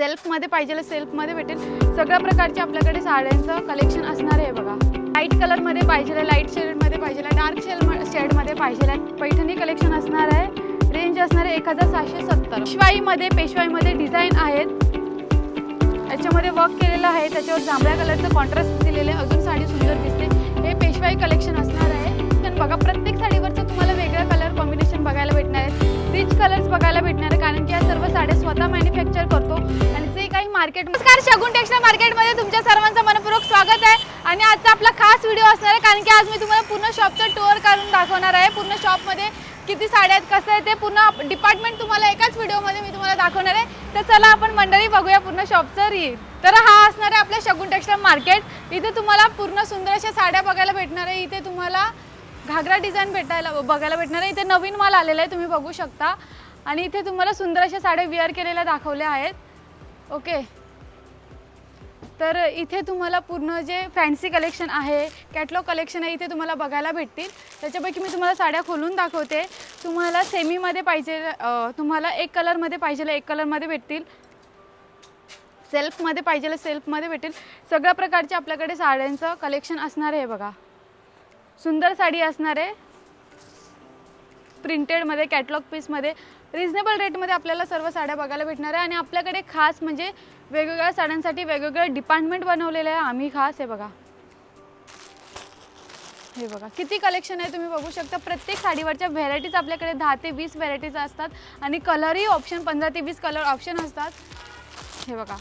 सेल्फमध्ये पाहिजे सेल्फमध्ये भेटेल. सगळ्या प्रकारचे आपल्याकडे साड्यांचं कलेक्शन असणार आहे बघा. लाइट कलरमध्ये पाहिजे लाइट शेडमध्ये पाहिजे डार्क शेड शेडमध्ये पाहिजे पैठणी कलेक्शन असणार आहे. रेंज असणार आहे एक हजार सहाशे सत्तर. पेशवाईमध्ये पेशवाईमध्ये डिझाईन आहेत. याच्यामध्ये वर्क केलेलं आहे. त्याच्यावर जांभळ्या कलरचं कॉन्ट्रास्ट दिलेलं आहे. अजून साडी सुंदर दिसते. हे पेशवाई कलेक्शन असणार आहे. पण बघा प्रत्येक साडी मार्केट नमस्कार शगुन टेक्स्टाईल मार्केटमध्ये तुमच्या सर्वांचं मनपूर्वक स्वागत आहे. आणि आजचा आपला खास व्हिडिओ असणार आहे कारण की आज मी तुम्हाला पूर्ण शॉपचं टूर करून दाखवणार आहे. पूर्ण शॉपमध्ये किती साड्या आहेत कसं आहे ते पूर्ण डिपार्टमेंट तुम्हाला एकाच व्हिडिओमध्ये मी तुम्हाला दाखवणार आहे. तर चला आपण मंडळी बघूया पूर्ण शॉपचं रील तर हा असणार आहे आपल्या शगुन टेक्स्टाईल मार्केट. इथे तुम्हाला पूर्ण सुंदर अशा साड्या बघायला भेटणार आहे. इथे तुम्हाला घागरा डिझाईन भेटायला बघायला भेटणार आहे. इथे नवीन माल आलेला आहे तुम्ही बघू शकता. आणि इथे तुम्हाला सुंदर अशा साड्या वेअर केलेल्या दाखवल्या आहेत. ओके तर इथे तुम्हाला पूर्ण जे फॅन्सी कलेक्शन आहे कॅटलॉग कलेक्शन आहे इथे तुम्हाला बघायला भेटतील. त्याच्यापैकी मी तुम्हाला साड्या खोलून दाखवते. तुम्हाला सेमीमध्ये पाहिजे तुम्हाला एक कलरमध्ये पाहिजे एक कलरमध्ये भेटतील. सेल्फमध्ये पाहिजे सेल्फमध्ये भेटेल सगळ्या प्रकारचे आपल्याकडे साड्यांचं कलेक्शन असणार आहे बघा. सुंदर साडी असणार आहे. प्रिंटेडमध्ये कॅटलॉग पीसमध्ये रिझनेबल रेटमध्ये आपल्याला सर्व साड्या बघायला भेटणार आहे. आणि आपल्याकडे खास म्हणजे वेगवेगळ्या साड्यांसाठी वेगवेगळे डिपार्टमेंट बनवलेलं आहे. आम्ही खास हे बघा. हे बघा किती कलेक्शन आहे तुम्ही बघू शकता. प्रत्येक साडीवरच्या व्हेरायटीज आपल्याकडे दहा ते वीस व्हेरायटीज असतात. आणि कलरही ऑप्शन पंधरा ते वीस कलर ऑप्शन असतात. हे बघा.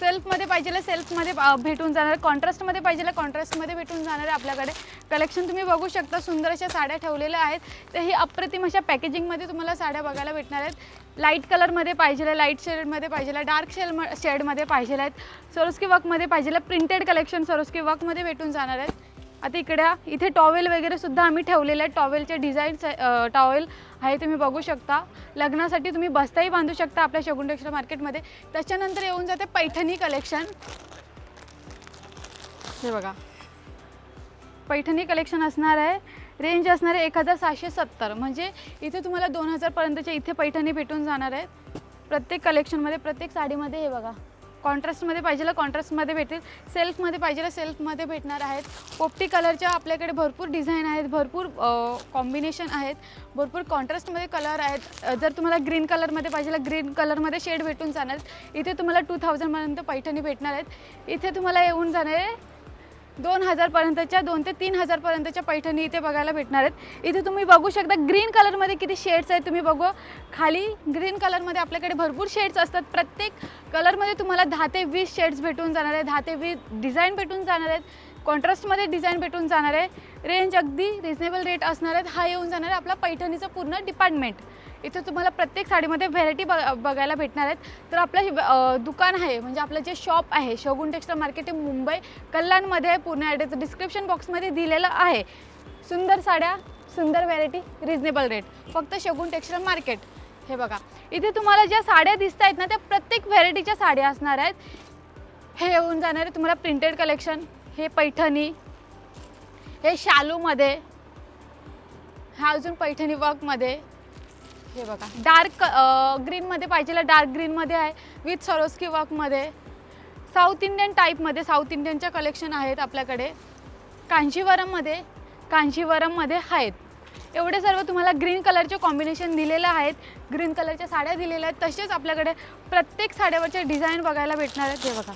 सेल्फमध्ये पाहिजे सेल्फमध्ये भेटून जाणार. कॉन्ट्रास्टमध्ये पाहिजे कॉन्ट्रास्टमध्ये भेटून जाणार आहे आपल्याकडे. कलेक्शन तुम्ही बघू शकता. सुंदर अशा साड्या ठेवलेल्या आहेत. तर ही अप्रतिम अशा पॅकेजिंगमध्ये तुम्हाला साड्या बघायला भेटणार आहेत. लाइट कलरमध्ये पाहिजे लाइट शेडमध्ये पाहिजे डार्क शेड शेडमध्ये पाहिजे आहेत. सरोस्की वर्कमध्ये पाहिजे प्रिंटेड कलेक्शन सरोस्की वर्कमध्ये भेटून जाणार आहेत. आता इकड्या इथे टॉवेल वगैरे सुद्धा आम्ही ठेवलेले आहेत. टॉवेलचे डिझाईन्स टॉवेल आहे तुम्ही बघू शकता. लग्नासाठी तुम्ही बस्ताही बांधू शकता आपल्या शगुंडेश्वर मार्केटमध्ये त्याच्यानंतर येऊन जाते पैठणी कलेक्शन हे बघा. पैठणी कलेक्शन असणार आहे. रेंज असणार आहे एक हजार सहाशे सत्तर. म्हणजे इथे तुम्हाला दोन हजारपर्यंतचे इथे पैठणी भेटून जाणार आहेत. प्रत्येक कलेक्शनमध्ये प्रत्येक साडीमध्ये हे बघा. कॉन्ट्रास्टमध्ये पाहिजेला कॉन्ट्रास्टमध्ये भेटेल सेल्फमध्ये पाहिजेला सेल्फमध्ये भेटणार आहेत. पोपटी कलरच्या आपल्याकडे भरपूर डिझाईन आहेत भरपूर कॉम्बिनेशन आहेत भरपूर कॉन्ट्रास्टमध्ये कलर आहेत. जर तुम्हाला ग्रीन कलरमध्ये पाहिजेला ग्रीन कलरमध्ये शेड भेटून जाणार. इथे तुम्हाला टू थाउजंडपर्यंत पैठणी भेटणार आहेत. इथे तुम्हाला येऊन जाणार आहे दोन हजारपर्यंतच्या दोन ते तीन हजारपर्यंतच्या पैठणी इथे बघायला भेटणार आहेत. इथे तुम्ही बघू शकता ग्रीन कलरमध्ये किती शेड्स आहेत तुम्ही बघू. खाली ग्रीन कलरमध्ये आपल्याकडे भरपूर शेड्स असतात. प्रत्येक कलरमध्ये तुम्हाला दहा ते वीस शेड्स भेटून जाणार आहे दहा ते वीस डिझाईन भेटून जाणार आहेत. कॉन्ट्रास्टमध्ये डिझाईन भेटून जाणार आहे. रेंज अगदी रिजनेबल रेट असणार आहेत. हा येऊन जाणार आहे आपला पैठणीचं पूर्ण डिपार्टमेंट. इथे तुम्हाला प्रत्येक साडीमध्ये व्हेरायटी बघ बघायला भेटणार आहेत. तर आपलं हे दुकान आहे म्हणजे आपलं जे शॉप आहे शोगुन टेक्स्टाईल मार्केट हे मुंबई कल्याणमध्ये आहे पूर्ण ॲड्रेस डिस्क्रिप्शन बॉक्समध्ये दिलेलं आहे. सुंदर साड्या सुंदर व्हरायटी रिजनेबल रेट फक्त शगुन टेक्स्टाईल मार्केट हे बघा. इथे तुम्हाला ज्या साड्या दिसत आहेत ना त्या प्रत्येक व्हरायटीच्या साड्या असणार आहेत. हे येऊन जाणार आहे तुम्हाला प्रिंटेड कलेक्शन हे पैठणी. हे शालूमध्ये. हा अजून पैठणी वर्कमध्ये हे बघा. डार्क ग्रीनमध्ये पाहिजे डार्क ग्रीनमध्ये आहे. विथ सरोस्की वर्कमध्ये साऊथ इंडियन टाईपमध्ये साऊथ इंडियनच्या कलेक्शन आहेत आपल्याकडे. कांजीवरममध्ये कांजीवरममध्ये आहेत. एवढे सर्व तुम्हाला ग्रीन कलरचे कॉम्बिनेशन दिलेलं आहेत. ग्रीन कलरच्या साड्या दिलेल्या आहेत. तसेच आपल्याकडे प्रत्येक साड्यावरचे डिझाईन बघायला भेटणार आहेत. हे बघा.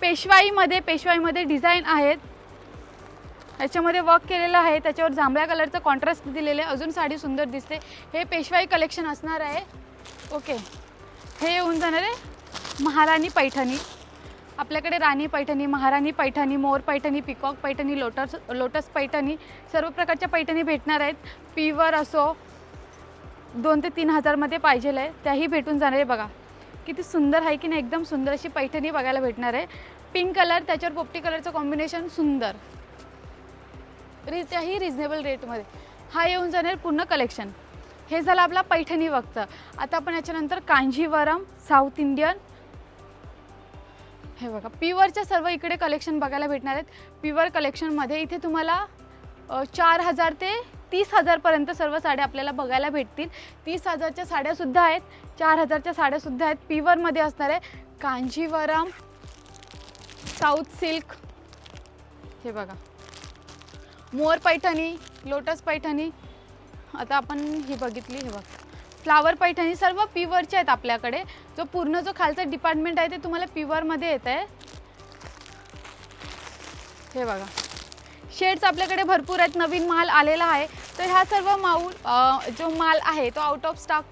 पेशवाईमध्ये पेशवाईमध्ये डिझाईन आहेत. याच्यामध्ये वर्क केलेलं आहे. त्याच्यावर जांभळ्या कलरचं कॉन्ट्रास्ट दिलेलं आहे. अजून साडी सुंदर दिसते. हे पेशवाई कलेक्शन असणार आहे. ओके हे येऊन जाणार आहे महाराणी पैठणी. आपल्याकडे राणी पैठणी महाराणी पैठणी मोर Paithani peacock Paithani lotus lotus Paithani सर्व प्रकारच्या पैठणी भेटणार आहेत. पीवर असो दोन ते तीन हजारमध्ये पाहिजे आहे. त्याही भेटून जाणार आहे बघा. किती सुंदर आहे की नाही? एकदम सुंदर अशी पैठणी बघायला भेटणार आहे. पिंक कलर त्याच्यावर पोपटी कलरचं कॉम्बिनेशन सुंदर. त्याही रिजनेबल रेटमध्ये हा येऊन जाणार पूर्ण कलेक्शन हे झालं आपला पैठणी वक्तं. आता आपण याच्यानंतर कांजीवरम साऊथ इंडियन हे बघा प्युअरच्या सर्व इकडे कलेक्शन बघायला भेटणार आहेत. प्युअर कलेक्शनमध्ये इथे तुम्हाला चार हजार ते तीस हजारपर्यंत सर्व साड्या आपल्याला बघायला भेटतील. तीस हजारच्या साड्यासुद्धा आहेत. चार हजारच्या साड्यासुद्धा आहेत. प्युअरमध्ये असणार आहे. कांजीवरम साऊथ सिल्क हे बघा. मोर पैठणी लोटस पैठणी. आता आपण ही बघितली हे बघ. फ्लावर पैठणी सर्व प्युअरचे आहेत आपल्याकडे. जो पूर्ण जो खालचा डिपार्टमेंट आहे ते तुम्हाला प्युअरमध्ये येत आहे हे बघा. शेड्स आपल्याकडे भरपूर आहेत. नवीन माल आलेला आहे. तर हा सर्व माऊल जो माल आहे तो आउट ऑफ स्टॉक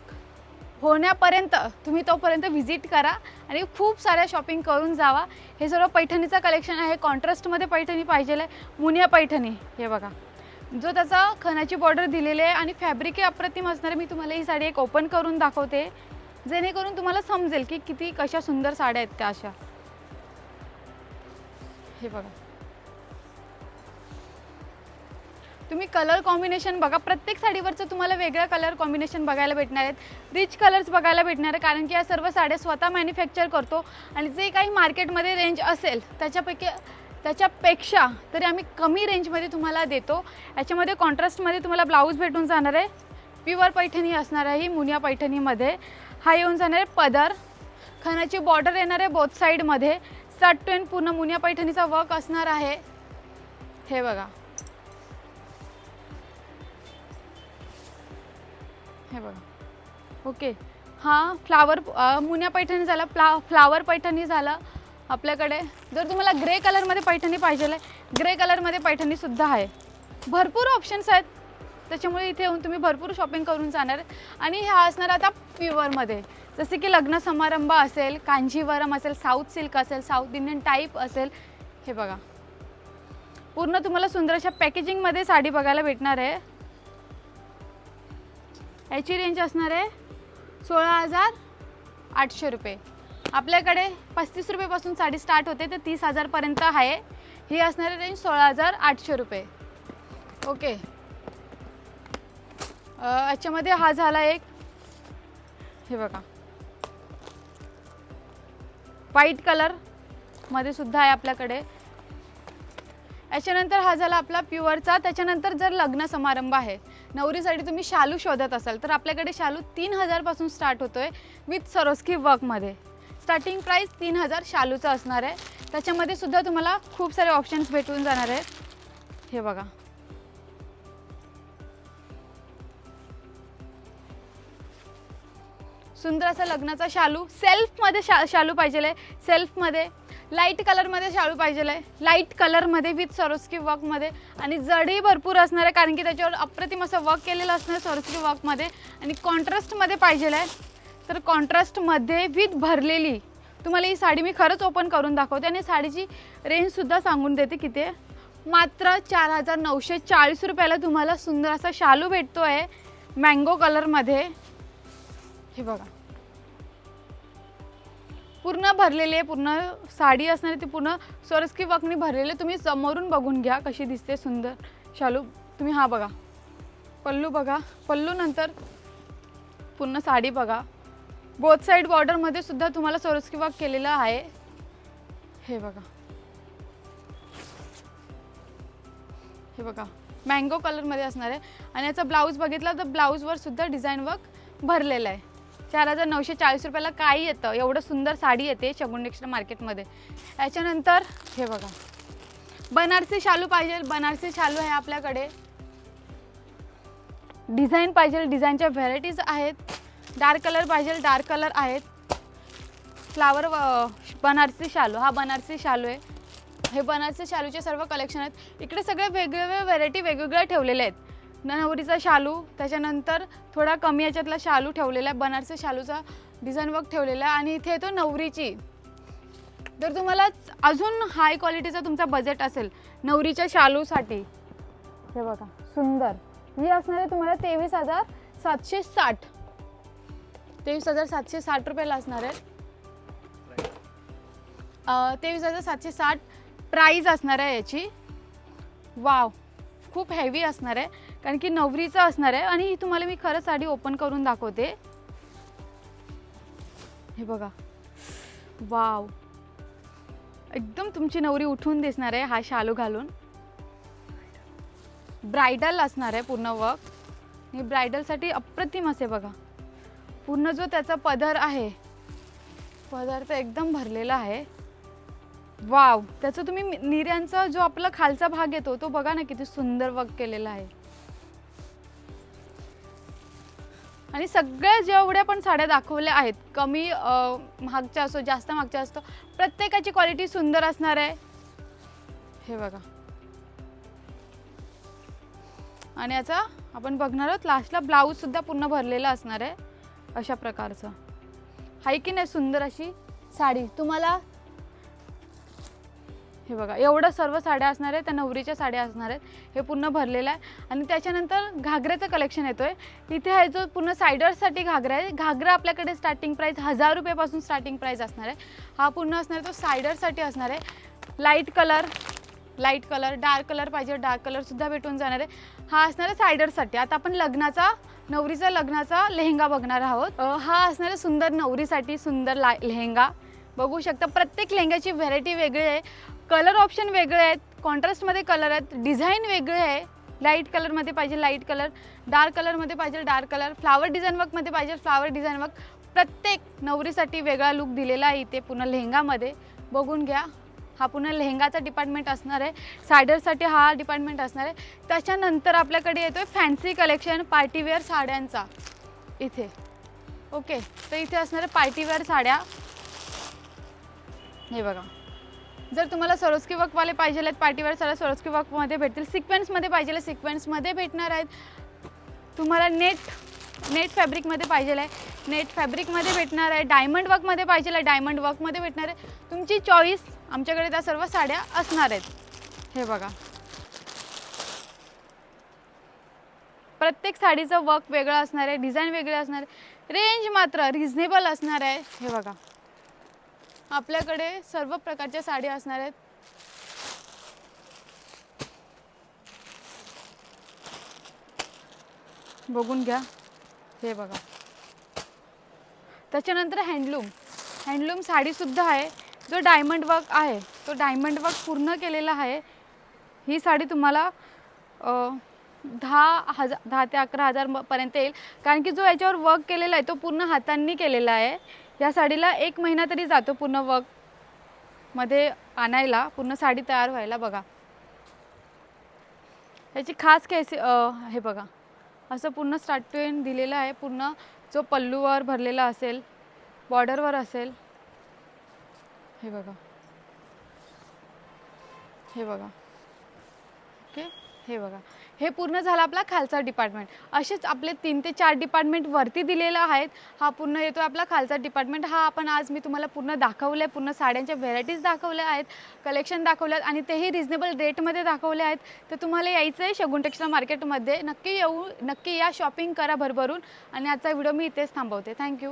होण्यापर्यंत तुम्ही तोपर्यंत व्हिजिट करा. आणि खूप साऱ्या शॉपिंग करून जावा. हे सर्व पैठणीचं कलेक्शन आहे. कॉन्ट्रास्टमध्ये पैठणी पाहिजे आहे मुनिया पैठणी हे बघा. जो त्याचा खणाची बॉर्डर दिलेली आहे आणि फॅब्रिक हे अप्रतिम असणारे मी तुम्हाला ही साडी एक ओपन करून दाखवते. जेणेकरून तुम्हाला समजेल की किती कशा सुंदर साड्या आहेत त्या अशा. हे बघा. तुम्ही कलर कॉम्बिनेशन बघा. प्रत्येक साडीवरचं तुम्हाला वेगळं कलर कॉम्बिनेशन बघायला भेटणार आहेत. रिच कलर्स बघायला भेटणार आहे कारण की या सर्व साड्या स्वतः मॅन्युफॅक्चर करतो. आणि जे काही मार्केटमध्ये रेंज असेल त्याच्यापैकी त्याच्यापेक्षा तरी आम्ही कमी रेंजमध्ये तुम्हाला देतो. याच्यामध्ये कॉन्ट्रास्टमध्ये तुम्हाला ब्लाऊज भेटून जाणार आहे. प्युअर पैठणी असणार आहे ही मुनिया पैठणीमध्ये. हा येऊन जाणार आहे पदर. खणाची बॉर्डर येणार आहे बोथ साईडमध्ये स्टार्ट टू एंड पूर्ण मुनिया पैठणीचा वर्क असणार आहे. हे बघा. हे बघा. ओके. हां फ्लावर मुन्या पैठणी झाला फ्ला फ्लावर पैठणी झालं आपल्याकडे. जर तुम्हाला ग्रे कलरमध्ये पैठणी पाहिजे आहे ग्रे कलरमध्ये पैठणीसुद्धा आहे. भरपूर ऑप्शन्स आहेत. त्याच्यामुळे इथे येऊन तुम्ही भरपूर शॉपिंग करून जाणार आणि ह्या असणार आता प्युअरमध्ये जसे की लग्न समारंभ असेल कांजीवरम असेल साऊथ सिल्क असेल साऊथ इंडियन टाईप असेल. हे बघा. पूर्ण तुम्हाला सुंदर अशा पॅकेजिंगमध्ये साडी बघायला भेटणार आहे. याची रेंज असणार आहे सोळा हजार आठशे रुपये. आपल्याकडे पस्तीस रुपयेपासून साडी स्टार्ट होते तर तीस हजारपर्यंत आहे. ही असणारी रेंज सोळा हजार आठशे रुपये. ओके. याच्यामध्ये हा झाला एक. हे बघा. व्हाईट कलरमध्ये सुद्धा आहे आपल्याकडे. याच्यानंतर हा झाला आपला प्युअरचा त्याच्यानंतर जर लग्न समारंभ आहे नवरीसाठी तुम्ही शालू शोधत असाल तर आपल्याकडे शालू तीन हजारपासून स्टार्ट होतो आहे विथ सरोस्की वर्कमध्ये स्टार्टिंग प्राईस तीन हजार शालूचं असणार आहे. त्याच्यामध्ये सुद्धा तुम्हाला खूप सारे ऑप्शन्स भेटून जाणार आहेत. हे बघा. सुंदर असा लग्नाचा शालू सेल्फमध्ये शा शालू पाहिजे आहे सेल्फमध्ये लाइट कलरमध्ये शाळू पाहिजे आहे लाइट कलरमध्ये विथ सरोस्की वर्कमध्ये आणि जडही भरपूर असणार आहे कारण की त्याच्यावर अप्रतिम असं वर्क केलेलं असणार आहे सरोस्की वर्कमध्ये आणि कॉन्ट्रास्टमध्ये पाहिजे आहे तर कॉन्ट्रास्टमध्ये विथ भरलेली तुम्हाला ही साडी मी खरंच ओपन करून दाखवते आणि साडीची रेंजसुद्धा सांगून देते किती आहे. मात्र चार हजार नऊशे चाळीस रुपयाला तुम्हाला सुंदर असा शालू भेटतो आहे मँगो कलरमध्ये हे बघा. पूर्ण भरलेली आहे पूर्ण साडी असणारी ती पूर्ण सोरस्की वर्कनी भरलेली आहे. तुम्ही समोरून बघून घ्या कशी दिसते सुंदर. शालू तुम्ही हा बघा. पल्लू बघा. पल्लू नंतर पूर्ण साडी बघा. बोथ साईड बॉर्डरमध्ये सुद्धा तुम्हाला सोरस्की वर्क केलेलं आहे. हे बघा. हे बघा. मँगो कलरमध्ये असणार आहे. आणि याचा ब्लाऊज बघितला तर ब्लाऊजवर सुद्धा डिझाईन वर्क भरलेलं आहे. चार हजार नऊशे चाळीस रुपयाला काय येतं. एवढं सुंदर साडी येते शगुन मार्केटमध्ये. याच्यानंतर हे बघा. बनारसी शालू पाहिजे. बनारसी शालू आहे आपल्याकडे. डिझाईन पाहिजे. डिझाईनच्या व्हेरायटीज आहेत. डार्क कलर पाहिजे. डार्क कलर आहेत. फ्लावर बनारसी शालू. हा बनारसी शालू आहे. हे बनारसी शालूचे सर्व कलेक्शन आहेत. इकडे सगळे वेगवेगळे व्हेरायटी वेगवेगळ्या ठेवलेल्या आहेत. नवरीचा शालू त्याच्यानंतर थोडा कमी याच्यातला शालू ठेवलेला आहे बनारसी शालूचा डिझाईन वर्क ठेवलेला आहे. आणि इथे येतो नवरीची. जर तुम्हाला अजून हाय क्वालिटीचा तुमचा बजेट असेल नवरीच्या शालूसाठी हे बघा सुंदर. ही असणार आहे तुम्हाला तेवीस हजार सातशे साठ. तेवीस हजार सातशे साठ रुपयाला असणार आहे. तेवीस हजार सातशे साठ प्राईज असणार आहे याची. वाव खूप हेवी असणार आहे. कारण की नवरीचं असणार आहे आणि ही तुम्हाला मी खरं साडी ओपन करून दाखवते. हे बघा. वाव. एकदम तुमची नवरी उठून दिसणार आहे हा शालू घालून. ब्रायडल असणार आहे पूर्ण वर्क आणि ब्रायडलसाठी अप्रतिम असे बघा. पूर्ण जो त्याचा पदर आहे पदर तर एकदम भरलेला आहे. वाव. त्याचं तुम्ही निर्यांचा जो आपला खालचा भाग येतो तो बघा ना किती सुंदर वर्क केलेला आहे. आणि सगळ्या जेवढ्या पण साड्या दाखवल्या आहेत कमी महागच्या असो जास्त महागच्या असतो प्रत्येकाची क्वालिटी सुंदर असणार आहे. हे बघा. आणि याचा आपण बघणार आहोत लास्टला ब्लाऊज सुद्धा पूर्ण भरलेला असणार आहे अशा प्रकारचं. आहे की नाही सुंदर अशी साडी? तुम्हाला हे बघा एवढं सर्व साड्या असणार आहेत त्या नवरीच्या साड्या असणार आहेत हे पूर्ण भरलेलं आहे. आणि त्याच्यानंतर घागऱ्याचं कलेक्शन येतो आहे इथे आहे जो पूर्ण सायडर्ससाठी घागरा आहे. घागरा आपल्याकडे स्टार्टिंग प्राईस हजार रुपयापासून स्टार्टिंग प्राईस असणार आहे. हा पूर्ण असणार आहे तो सायडरसाठी असणार आहे. Light colour light colour dark colour पाहिजे डार्क कलरसुद्धा भेटून जाणार आहे. हा असणार आहे सायडरसाठी आता आपण लग्नाचा नवरीचा लग्नाचा लेहंगा बघणार आहोत. हा असणार आहे सुंदर नवरीसाठी सुंदर ला लेहंगा. बघू शकता प्रत्येक लेहंग्याची व्हेरायटी वेगळी आहे. कलर ऑप्शन वेगळे आहेत कॉन्ट्रास्टमध्ये कलर आहेत डिझाईन वेगळे आहे. लाइट कलरमध्ये पाहिजे लाइट कलर डार्क कलरमध्ये पाहिजे डार्क कलर फ्लावर डिझाईन वर्कमध्ये पाहिजे फ्लावर डिझाईन वर्क. प्रत्येक नवरीसाठी वेगळा लुक दिलेला आहे इथे पूर्ण लेहंगामध्ये. बघून घ्या हा पूर्ण लेहंगाचा डिपार्टमेंट असणार आहे सायडरसाठी हा डिपार्टमेंट असणार आहे. त्याच्यानंतर आपल्याकडे येतो आहे फॅन्सी कलेक्शन पार्टीवेअर साड्यांचा. इथे. ओके तर इथे असणार आहे पार्टीवेअर साड्या. हे बघा. जर तुम्हाला सरोस्की वर्कवाले पाहिजे आहेत पार्टीवर सर सरोस्की वर्कमध्ये भेटतील. सिक्वेन्समध्ये पाहिजे सिक्वेन्समध्ये भेटणार आहेत. तुम्हाला नेट नेट फॅब्रिकमध्ये पाहिजे आहे नेट फॅब्रिकमध्ये भेटणार आहे. डायमंड वर्कमध्ये पाहिजे आहे डायमंड वर्कमध्ये भेटणार आहे. तुमची चॉईस आमच्याकडे त्या सर्व साड्या असणार आहेत. हे बघा. प्रत्येक साडीचं वर्क वेगळं असणार आहे डिझाईन वेगळे असणार आहे. रेंज मात्र रिझनेबल असणार आहे. हे बघा. आपल्याकडे सर्व प्रकारच्या साड्या असणार आहेत. बघून घ्या. हे बघा. त्याच्यानंतर हँडलूम. हँडलूम साडीसुद्धा आहे. जो डायमंड वर्क आहे तो डायमंड वर्क पूर्ण केलेला आहे. ही साडी तुम्हाला दहा हजार दहा ते अकरा हजारपर्यंत येईल. कारण की जो याच्यावर वर्क केलेला आहे तो पूर्ण हातांनी केलेला आहे. या साडीला एक महिना तरी जातो पूर्ण वर्कमध्ये आणायला पूर्ण साडी तयार व्हायला बघा. याची खास केस हे बघा. असं पूर्ण स्टार्ट टू एंड दिलेलं आहे. पूर्ण जो पल्लूवर भरलेला असेल बॉर्डरवर असेल हे बघा. हे बघा. ओके? हे बघा. हे पूर्ण झालं आपला खालचा डिपार्टमेंट असेच आपले तीन ते चार डिपार्टमेंट वरती दिलेलं आहेत. हा पूर्ण येतो आपला खालचा डिपार्टमेंट हा आपण आज मी तुम्हाला पूर्ण दाखवलं आहे पूर्ण साड्यांच्या व्हेरायटीज दाखवल्या आहेत. कलेक्शन दाखवले आहेत. आणि तेही रिजनेबल रेटमध्ये दाखवले आहेत. तर तुम्हाला यायचं आहे शगुन टेक्स्टाईल मार्केटमध्ये नक्की येऊ नक्की या शॉपिंग करा भरभरून. आणि आजचा व्हिडिओ मी इथेच थांबवते. थँक्यू